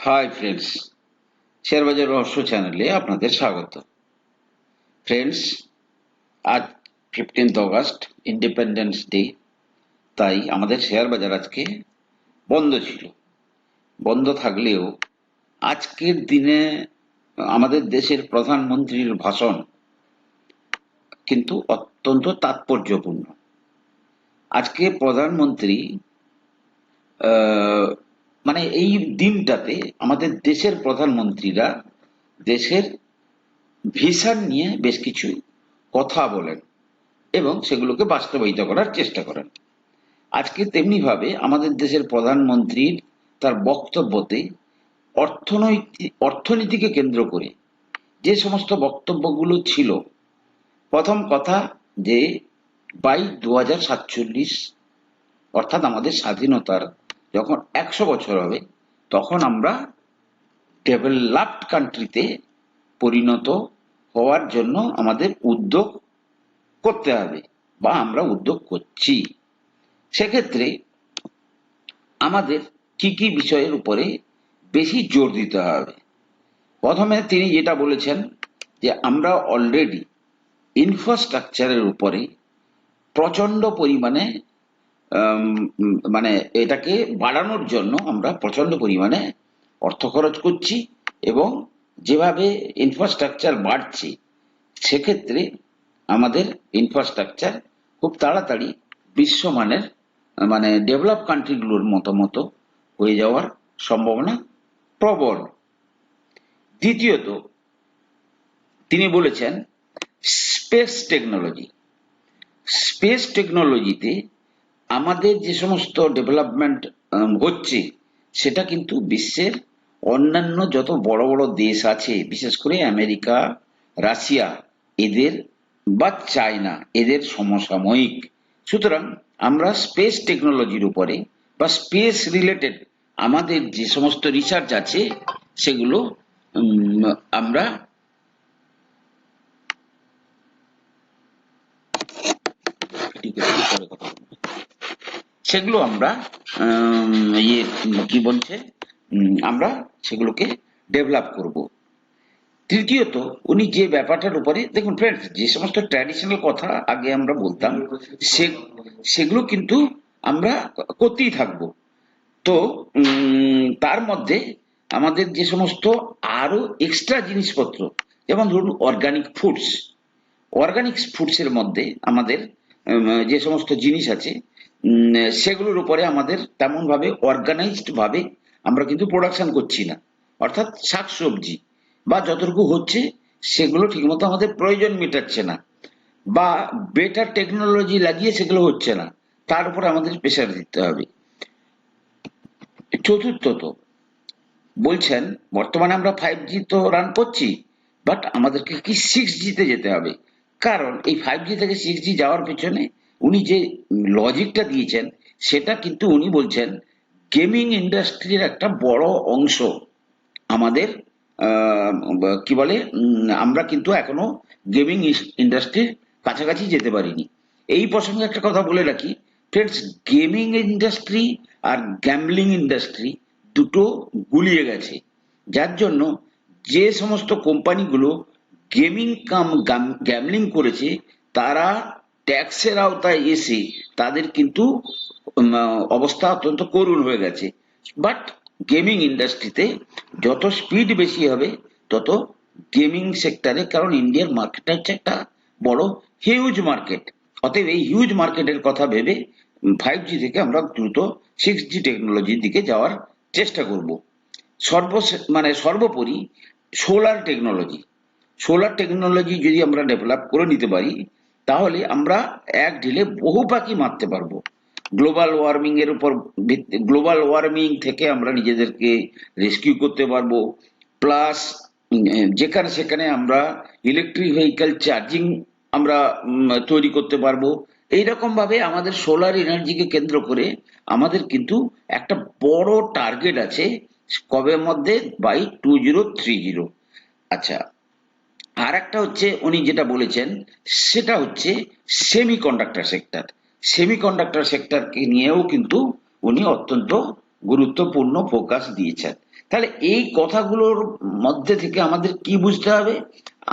Hi friends শেয়ারবাজার রহস্য চ্যানেলে আপনাদের স্বাগত ফ্রেন্ডস আজ ফিফটিন্থ অগস্ট ইন্ডিপেন্ডেন্স ডে তাই আমাদের শেয়ার বাজার আজকে বন্ধ ছিল। বন্ধ থাকলেও আজকের দিনে আমাদের দেশের প্রধানমন্ত্রীর ভাষণ কিন্তু অত্যন্ত তাৎপর্যপূর্ণ। আজকে প্রধানমন্ত্রী মানে এই দিনটাতে আমাদের দেশের প্রধানমন্ত্রীরা দেশের ভিশন নিয়ে বেশ কিছু কথা বলেন এবং সেগুলোকে বাস্তবায়িত করার চেষ্টা করেন। আজকে তেমনি ভাবে আমাদের দেশের প্রধানমন্ত্রীর তার বক্তব্যতে অর্থনৈতিক অর্থনীতিকে কেন্দ্র করে যে সমস্ত বক্তব্যগুলো ছিল, প্রথম কথা যে বাই দু হাজার সাতচল্লিশ অর্থাৎ আমাদের স্বাধীনতার যখন একশো বছর হবে, তখন আমরা ডেভেলপড কান্ট্রিতে পরিণত হওয়ার জন্য আমাদের উদ্যোগ করতে হবে বা আমরা উদ্যোগ করছি। সেক্ষেত্রে আমাদের কি কি বিষয়ের উপরে বেশি জোর দিতে হবে? প্রথমে তিনি যেটা বলেছেন যে আমরা অলরেডি ইনফ্রাস্ট্রাকচারের উপরে প্রচণ্ড পরিমাণে মানে এটাকে বাড়ানোর জন্য আমরা প্রচণ্ড পরিমাণে অর্থ খরচ করছি এবং যেভাবে ইনফ্রাস্ট্রাকচার বাড়ছে, সেক্ষেত্রে আমাদের ইনফ্রাস্ট্রাকচার খুব তাড়াতাড়ি বিশ্বমানের মানে ডেভেলপ কান্ট্রিগুলোর মতো মতো হয়ে যাওয়ার সম্ভাবনা প্রবল। দ্বিতীয়ত, তিনি বলেছেন, স্পেস টেকনোলজি। স্পেস টেকনোলজিতে আমাদের যে সমস্ত ডেভেলপমেন্ট হচ্ছে সেটা কিন্তু বিশ্বের অন্যান্য যত বড় বড় দেশ আছে বিশেষ করে আমেরিকা রাশিয়া এদের বা চায়না এদের সমসাময়িক সুতরাং আমরা স্পেস টেকনোলজির উপরে বা স্পেস রিলেটেড আমাদের যে সমস্ত রিসার্চ আছে সেগুলো আমরা ঠিক আছে, কথা। সেগুলো আমরা ইয়ে কি বলছে? আমরা সেগুলোকে ডেভেলপ করব। তৃতীয়ত, উনি যে ব্যাপারটার উপরে দেখুন ফ্রেন্ডস যে সমস্ত ট্র্যাডিশনাল কথা আগে আমরা বলতাম, সে, সেগুলো কিন্তু আমরা করতেই থাকব। তো তার মধ্যে আমাদের যে সমস্ত আরও এক্সট্রা জিনিসপত্র, যেমন ধরুন অর্গানিক ফুডস অর্গানিক ফুডসের মধ্যে আমাদের যে সমস্ত জিনিস আছে সেগুলোর উপরে আমাদের তেমন ভাবে অর্গানাইজড ভাবে আমরা কিন্তু প্রোডাকশন করছি না। অর্থাৎ শাকসবজি বা যতটুকু হচ্ছে সেগুলো ঠিকমতো আমাদের প্রয়োজন মেটাচ্ছে না বা বেটার টেকনোলজি লাগিয়ে সেগুলো হচ্ছে না। তার উপরে আমাদের প্রেশার দিতে হবে। চতুর্থত, বলছেন, বর্তমানে আমরা ফাইভ জি তো রান করছি বাট আমাদেরকে কি সিক্স জিতে যেতে হবে? কারণ এই ফাইভ জি থেকে সিক্স জি যাওয়ার পেছনে উনি যে লজিকটা দিয়েছেন, সেটা কিন্তু উনি বলছেন গেমিং ইন্ডাস্ট্রির একটা বড় অংশ। আমাদের কি বলে আমরা কিন্তু এখনও গেমিং ইন্ডাস্ট্রির কাছাকাছি যেতে পারিনি। এই প্রসঙ্গে একটা কথা বলে রাখি। ফ্রেন্ডস গেমিং ইন্ডাস্ট্রি আর গ্যামলিং ইন্ডাস্ট্রি দুটো গুলিয়ে গেছে। যার জন্য যে সমস্ত কোম্পানিগুলো গেমিং কাম গ্যামলিং করেছে, তারা ট্যাক্সের আওতায় এসে তাদের কিন্তু অবস্থা অত্যন্ত করুণ হয়ে গেছে। বাট গেমিং ইন্ডাস্ট্রিতে যত স্পিড বেশি হবে, তত গেমিং সেক্টরে কারণ ইন্ডিয়ার মার্কেটটা হচ্ছে একটা বড় হিউজ মার্কেট অতএব এই হিউজ মার্কেটের কথা ভেবে ফাইভ জি থেকে আমরা দ্রুত সিক্স জি টেকনোলজির দিকে যাওয়ার চেষ্টা করব। সর্ব মানে সর্বোপরি সোলার টেকনোলজি সোলার টেকনোলজি যদি আমরা ডেভেলপ করে নিতে পারি তাহলে আমরা এক ঢিলে বহু পাখি মারতে পারব। গ্লোবাল ওয়ার্মিং এর উপর গ্লোবাল ওয়ার্মিং থেকে আমরা নিজেদেরকে রেস্কিউ করতে পারব। প্লাস যেখানে সেখানে আমরা ইলেকট্রিক ভেহিক্যাল চার্জিং আমরা তৈরি করতে পারব। এইরকম ভাবে আমাদের সোলার এনার্জিকে কেন্দ্র করে আমাদের কিন্তু একটা বড় টার্গেট আছে, কবে মধ্যে? By two zero three zero আচ্ছা আর একটা হচ্ছে উনি যেটা বলেছেন, সেটা হচ্ছে semiconductor sector semiconductor সেক্টরকে নিয়েও কিন্তু উনি অত্যন্ত গুরুত্বপূর্ণ ফোকাস দিয়েছেন। তাহলে এই কথাগুলোর মধ্যে থেকে আমাদের কি বুঝতে হবে?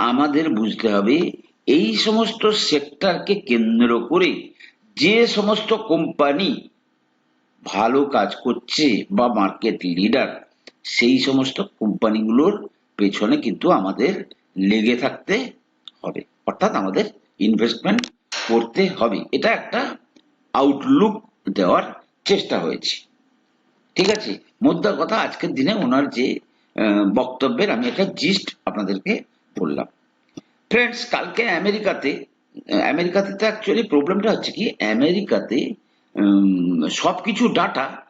আমাদের বুঝতে হবে এই সমস্ত সেক্টরকে কেন্দ্র করে যে সমস্ত কোম্পানি ভালো কাজ করছে বা মার্কেট লিডার সেই সমস্ত কোম্পানিগুলোর পেছনে কিন্তু আমাদের লেগে থাকতে হবে। অর্থাৎ আমাদের ইনভেস্টমেন্ট করতে হবে। এটা একটা আউটলুক দেওয়ার চেষ্টা হয়েছে। ঠিক আছে? মোদ্দা কথা আজকের দিনে ওনার যে বক্তব্যের আমি একটা জিস্ট আপনাদেরকে বললাম। ফ্রেন্ডস কালকে আমেরিকাতে আমেরিকাতে তো অ্যাকচুয়ালি প্রবলেমটা হচ্ছে কি আমেরিকাতে উম, সবকিছু ডাটা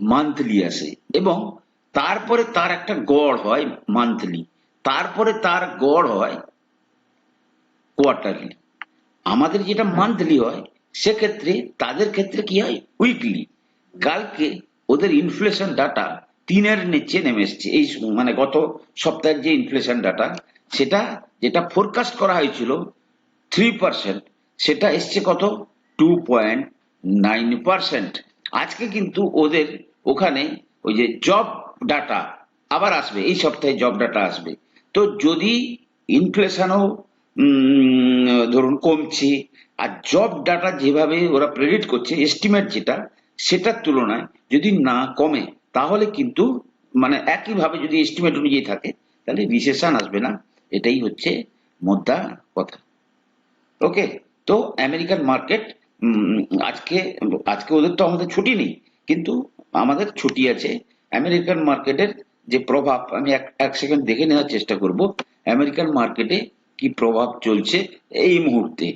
মান্থলি আসে এবং তারপরে তার একটা গড় হয় মান্থলি তারপরে তার গড় হয় কোয়ার্টারলি আমাদের যেটা মান্থলি হয়, সেক্ষেত্রে তাদের ক্ষেত্রে কি হয়? উইকলি কালকে ওদের ইনফ্লেশন ডাটা তিনের নিচে নেমে এসছে। এই মানে গত সপ্তাহের যে ইনফ্লেশন ডাটা সেটা যেটা ফোরকাস্ট করা হয়েছিল থ্রি পার্সেন্ট সেটা এসছে কত? টু পয়েন্ট নাইন পার্সেন্ট আজকে কিন্তু ওদের ওখানে ওই যে জব ডাটা আবার আসবে, এই সপ্তাহে জব ডাটা আসবে। তো যদি ইনফ্লেশনও ধরুন কমছে, আর জব ডাটা যেভাবে ওরা প্রেডিক্ট করছে এস্টিমেট যেটা, সেটার তুলনায় যদি না কমে, তাহলে কিন্তু মানে একইভাবে যদি এস্টিমেট অনুযায়ী থাকে, তাহলে রিসেশন আসবে না। এটাই হচ্ছে মোদ্দা কথা। ওকে তো আমেরিকান মার্কেট আজকে আজকে ওদের তো আমাদের ছুটি নেই, কিন্তু আমাদের ছুটি আছে আমেরিকান মার্কেটের যে প্রভাব, আমি এক এক সেকেন্ড দেখে নেওয়ার চেষ্টা করব, আমেরিকান মার্কেটে কি প্রভাব চলছে এই মুহূর্তে।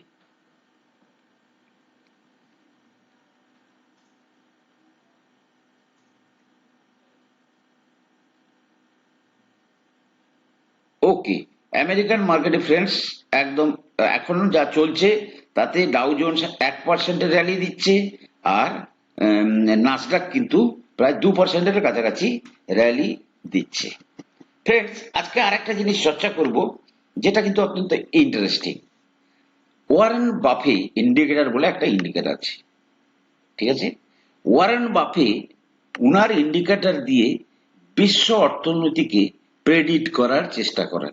ওকে আমেরিকান মার্কেটে ফ্রেন্ডস একদম, এখন যা চলছে, তাতে ডাউ জোন্স এক পার্সেন্টের র্যালি দিচ্ছে, আর নাসডাক কিন্তু প্রায় দু পার্সেন্টের কাছাকাছি র্যালি দিচ্ছে। ফ্রেন্ডস আজকে আরেকটা জিনিস চর্চা করব, যেটা কিন্তু অত্যন্ত ইন্টারেস্টিং ওয়ারেন বাফে ইন্ডিকেটর বলে একটা ইন্ডিকেটর আছে। ঠিক আছে? ওয়ারেন বাফে উনার ইন্ডিকেটর দিয়ে বিশ্ব অর্থনীতিকে প্রেডিক্ট করার চেষ্টা করেন।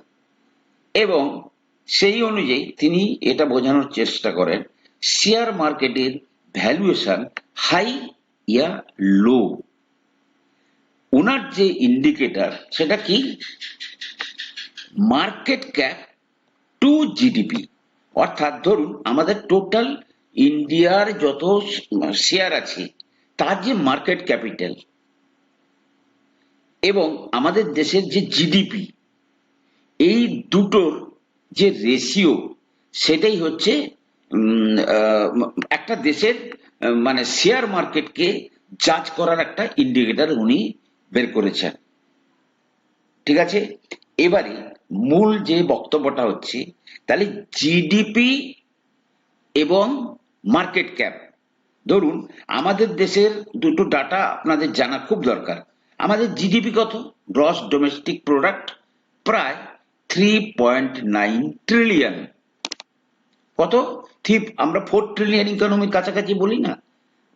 এবং সেই অনুযায়ী তিনি এটা বোঝানোর চেষ্টা করেন শেয়ার মার্কেটের ভ্যালুয়েশন হাই ইয়া লো ওনার যে ইন্ডিকেটর সেটা কি? মার্কেট ক্যাপ টু জিডিপি অর্থাৎ ধরুন, আমাদের টোটাল ইন্ডিয়ার যত শেয়ার আছে, তার যে মার্কেট ক্যাপিটাল এবং আমাদের দেশের যে জিডিপি এই দুটোর যে রেশিও সেটাই হচ্ছে একটা দেশের মানে শেয়ার মার্কেটকে জাজ করার একটা ইন্ডিকেটার উনি বের করেছেন। ঠিক আছে? এবারে মূল যে বক্তব্যটা হচ্ছে, তাহলে জিডিপি এবং মার্কেট ক্যাপ ধরুন, আমাদের দেশের দুটো ডাটা আপনাদের জানা খুব দরকার। আমাদের জিডিপি কত? গ্রস ডোমেস্টিক প্রোডাক্ট প্রায় থ্রি পয়েন্ট নাইন ট্রিলিয়ন কত? থ্রি আমরা ফোর ট্রিলিয়ন ইকোনমির কাছাকাছি বলি না।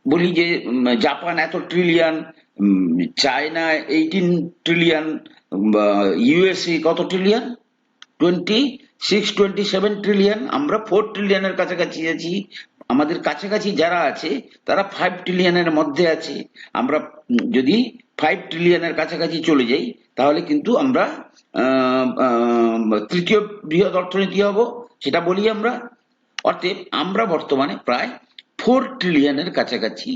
বলি যে জাপান এত trillion China eighteen trillion USA কত trillion twenty six twenty seven trillion আমরা ফোর ট্রিলিয়নের কাছাকাছি আছি। আমাদের কাছাকাছি যারা আছে, তারা ফাইভ ট্রিলিয়নের মধ্যে আছে। আমরা যদি ফাইভ ট্রিলিয়নের কাছাকাছি চলে যাই, তাহলে কিন্তু আমরা তৃতীয় বৃহৎ অর্থনীতি হব, সেটা বলি আমরা। অতএব আমরা বর্তমানে প্রায় ফোর ট্রিলিয়নের কাছাকাছি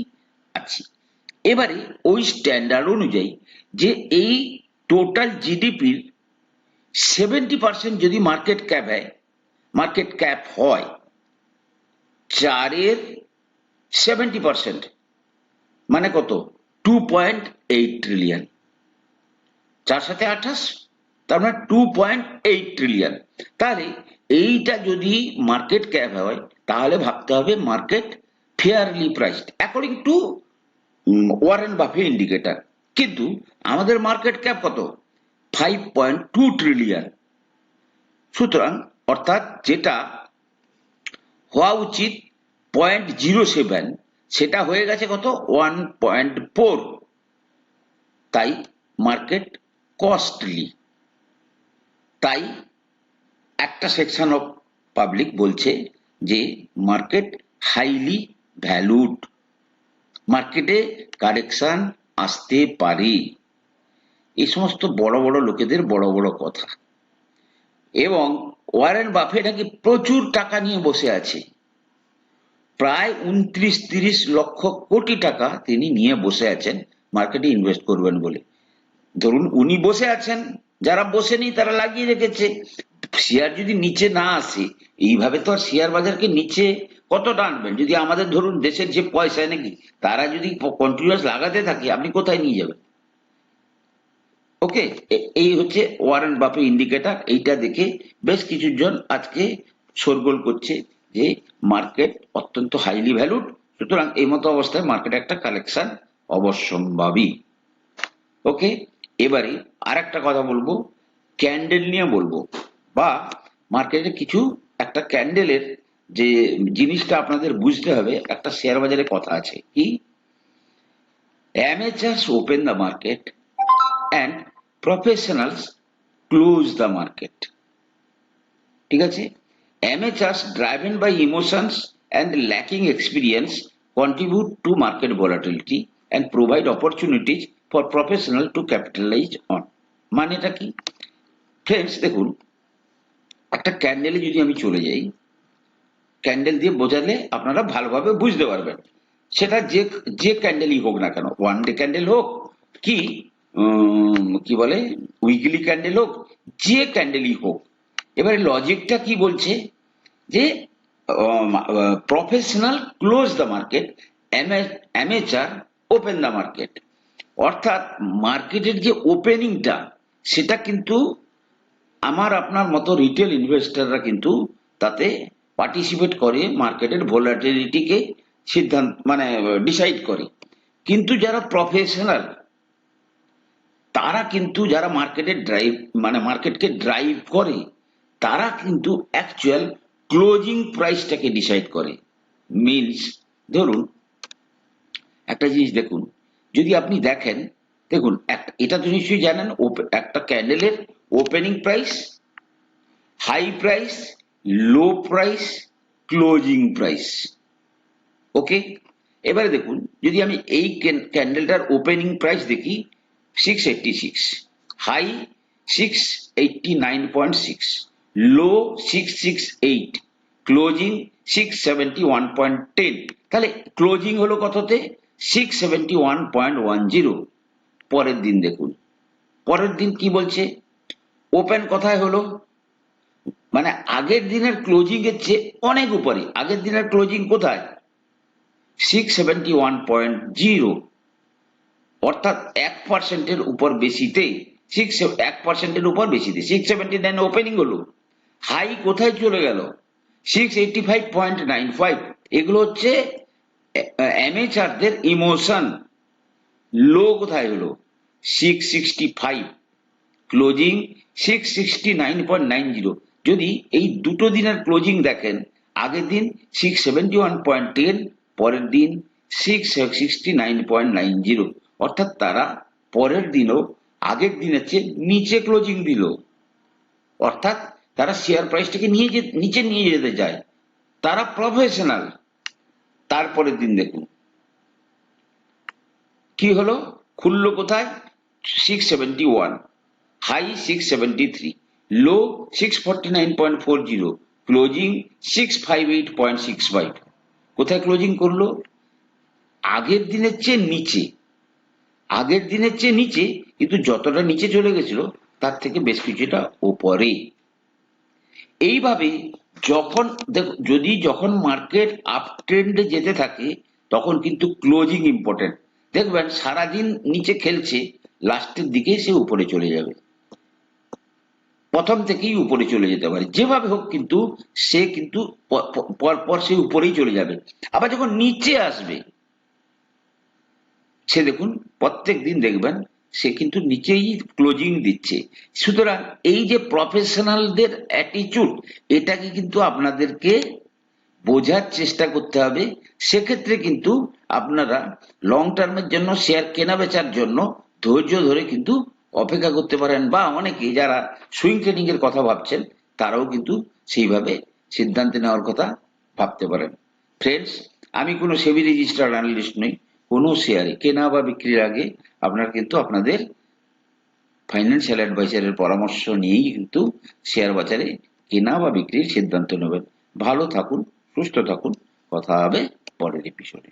আছি। এবারে ওই স্ট্যান্ডার্ড অনুযায়ী যে এই টোটাল জিডিপির সেভেন্টি পার্সেন্ট যদি মার্কেট ক্যাপ হয় মার্কেট ক্যাপ হয়, চারের সেভেন্টি পার্সেন্ট মানে কত? টু পয়েন্ট এইট ট্রিলিয়ন চার সাথে আঠাশ, তার মানে টু পয়েন্ট এইট ট্রিলিয়ন তাহলে এইটা যদি মার্কেট ক্যাপ হয়, তাহলে ভাবতে হবে market fairly priced according to Warren Buffett indicator কিন্তু আমাদের মার্কেট ক্যাপ কত? ফাইভ পয়েন্ট টু ট্রিলিয়ন সুতরাং অর্থাৎ যেটা হওয়া উচিত পয়েন্ট জিরো সেভেন সেটা হয়ে গেছে কত? ওয়ান পয়েন্ট ফোর তাই মার্কেট কস্টলি তাই একটা সেকশন অফ পাবলিক বলছে যে মার্কেট হাইলি ভ্যালুড। মার্কেটে কারেকশন আসতে পারে। এই সমস্ত বড় বড় লোকেদের বড় বড় কথা। এবং ওয়ারেন বাফে নাকি প্রচুর টাকা নিয়ে বসে আছে। প্রায় উনত্রিশ তিরিশ লক্ষ কোটি টাকা তিনি নিয়ে বসে আছেন, মার্কেটে ইনভেস্ট করবেন বলে। ধরুন, উনি বসে আছেন, যারা বসে নেই তারা লাগিয়ে রেখেছে। শেয়ার যদি নিচে না আসে, এইভাবে তো আর শেয়ার বাজারকে নিচে কত টানবেন? যদি আমাদের ধরুন দেশের যে পয়সা নাকি, তারা যদি কন্টিনিউয়াস লাগাতে থাকে, আপনি কোথায় নিয়ে যাবেন? ওকে এই হচ্ছে ওয়ারেন বাফে ইন্ডিকেটার এইটা দেখে বেশ কিছু জন আজকে শোরগোল করছে যে মার্কেট অত্যন্ত হাইলি ভ্যালুড সুতরাং এই মতো অবস্থায় মার্কেট একটা কালেকশন অবশ্যম্ভাবী। ওকে এবারে আর একটা কথা বলব ক্যান্ডেল নিয়ে বলব। বা মার্কেটে কিছু একটা ক্যান্ডেলের যে জিনিসটা আপনাদের বুঝতে হবে, একটা শেয়ার বাজারে কথা আছে কি? Amateurs open the market and professionals close the market ঠিক আছে? Amateurs driven by emotions and lacking experience contribute to market volatility and provide opportunities for professional to capitalize on মানেটা কি? ফ্রেন্ডস দেখুন, একটা ক্যান্ডেলে যদি আমি চলে যাই ক্যান্ডেল দিয়ে বোঝালে আপনারা ভালোভাবে বুঝতে পারবেন। সেটা যে যে ক্যান্ডেলই হোক না কেন ওয়ান ডে ক্যান্ডেল হোক কি কি বলে উইকলি ক্যান্ডেল হোক, যে ক্যান্ডেলই হোক। এবারে লজিকটা কি বলছে? যে professional close the market amateur open the market অর্থাৎ মার্কেটের যে ওপেনিংটা সেটা কিন্তু আমার, আপনার মতো রিটেল ইনভেস্টররা কিন্তু তাতে পার্টিসিপেট করে মার্কেটের ভোলাটিলিটিকে সিদ্ধান্ত মানে ডিসাইড করে। কিন্তু যারা প্রফেশনাল তারা কিন্তু যারা মার্কেটে ড্রাইভ মানে মার্কেটকে ড্রাইভ করে, তারা কিন্তু অ্যাকচুয়াল ক্লোজিং প্রাইসটাকে ডিসাইড করে। মিনস ধরুন, একটা জিনিস দেখুন, যদি আপনি দেখেন, দেখুন এটা তো নিশ্চয়ই জানেন একটা ক্যান্ডেলের opening price high price low price closing price okay এবারে দেখুন, যদি আমি এই ক্যান্ডেলটার ওপেনিং প্রাইস দেখি six eighty six high six eighty nine point six low six six eight closing six seventy one point ten তাহলে ক্লোজিং হলো কততে? Six seventy one point one zero পরের দিন দেখুন। পরের দিন কি বলছে? ওপেন কোথায় হলো? মানে আগের দিনের ক্লোজিং এর চেয়ে অনেক উপরে। আগের দিনের ক্লোজিং কোথায়? Six seventy one point zero অর্থাৎ এক পার্সেন্টের উপর বেশিতে সিক্স এক পার্সেন্টের উপর বেশিতে সিক্স সেভেন্টি নাইন ওপেনিং হলো। হাই কোথায় চলে গেল? Six eighty five point nine five এগুলো হচ্ছে অ্যামেচারদের ইমোশন লো কোথায় হলো? Six sixty five closing six sixty nine point nine zero যদি এই দুটো দিনের ক্লোজিং দেখেন, আগের দিন six seventy one point ten পরের দিন six sixty nine point nine zero অর্থাৎ তারা পরের দিনও আগের দিনের চেয়ে নিচে ক্লোজিং দিল। অর্থাৎ তারা শেয়ার প্রাইসটাকে নিয়ে যে, নিচে নিয়ে যেতে চায়, তারা প্রফেশনাল তারপরের দিন দেখুন। কি হলো? খুললো কোথায়? Six seventy one high six seventy three four zero closing six five eight point six five কোথায় ক্লোজিং করল? আগের দিনের চেয়ে নিচে। আগের দিনের চেয়ে নিচে, কিন্তু যতটা নিচে চলে গেছিল, তার থেকে বেশ কিছুটা ওপরে। এইভাবে যখন, দেখো, যদি যখন মার্কেট আপ ট্রেন্ডে যেতে থাকে, তখন কিন্তু ক্লোজিং ইম্পর্টেন্ট দেখবেন, সারাদিন নিচে খেলছে লাস্টের দিকে সে উপরে চলে যাবে। প্রথম থেকেই উপরে চলে যেতে পারে। যেভাবে হোক কিন্তু সে কিন্তু পরপর সে উপরেই চলে যাবে। আবার যখন নিচে আসবে, সে দেখুন প্রত্যেক দিন দেখবেন সে কিন্তু নিচেই ক্লোজিং দিচ্ছে। সুতরাং এই যে প্রফেশনালদের অ্যাটিচিউড এটাকে কিন্তু আপনাদেরকে বোঝার চেষ্টা করতে হবে। সেক্ষেত্রে কিন্তু আপনারা লং টার্মের জন্য শেয়ার কেনা বেচার জন্য ধৈর্য ধরে কিন্তু অপেক্ষা করতে পারেন বা অনেকে যারা সুইং ট্রেডিং এর কথা ভাবছেন, তারাও কিন্তু সেইভাবে সিদ্ধান্ত নেওয়ার কথা ভাবতে পারেন। ফ্রেন্ডস আমি কোনো সেবি রেজিস্টার্ড অ্যানালিস্ট নই, কোনো শেয়ারে কেনা বা বিক্রির আগে আপনারা কিন্তু আপনাদের ফাইন্যান্সিয়াল অ্যাডভাইজারের পরামর্শ নিয়েই কিন্তু শেয়ার বাজারে কেনা বা বিক্রির সিদ্ধান্ত নেবেন। ভালো থাকুন, সুস্থ থাকুন, কথা হবে পরের এপিসোডে